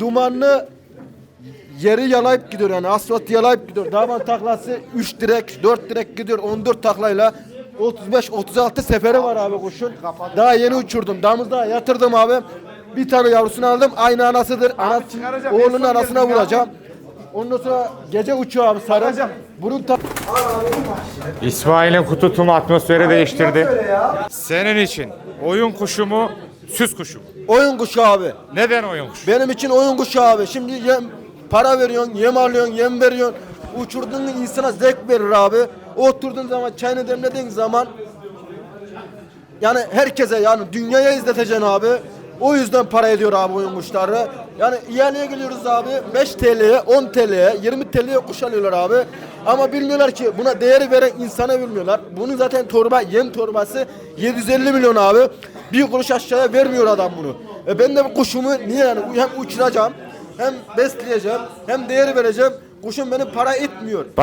Dumanlı yeri yalayıp gidiyor yani asfalt yalayıp gidiyor. Davan taklası 3 direk, 4 direk gidiyor 14 taklayla. 35-36 seferi var abi kuşun. Daha yeni uçurdum. Damızda yatırdım abi. Bir tane yavrusunu aldım. Aynı anasıdır. Ana, oğlunun anasına vuracağım. Ondan sonra gece uçuyor abi sarı. Bunun ta- İsmail'in kutu tutumu atmosferi değiştirdi. Senin için oyun kuşu mu, süs kuşu oyun kuşu abi. Neden oyun kuşu? Benim için oyun kuşu abi. Şimdi yem, para veriyorsun, yem alıyorsun, yem veriyorsun. Uçurduğun insana zevk verir abi. Oturduğun zaman, çayını demlediğin zaman yani herkese yani dünyaya izleteceksin abi. O yüzden para ediyor abi oyun. Yani ihaleye geliyoruz abi 5 TL'ye, 10 TL'ye, 20 TL'ye kuş alıyorlar abi. Ama bilmiyorlar ki buna değeri veren insana bilmiyorlar. Bunun zaten torba, yem torbası 750 milyon abi. Bir kuruş aşağıya vermiyor adam bunu. E ben de bu kuşumu niye yani hem uçuracağım, hem besleyeceğim, hem değeri vereceğim. Kuşum benim para etmiyor.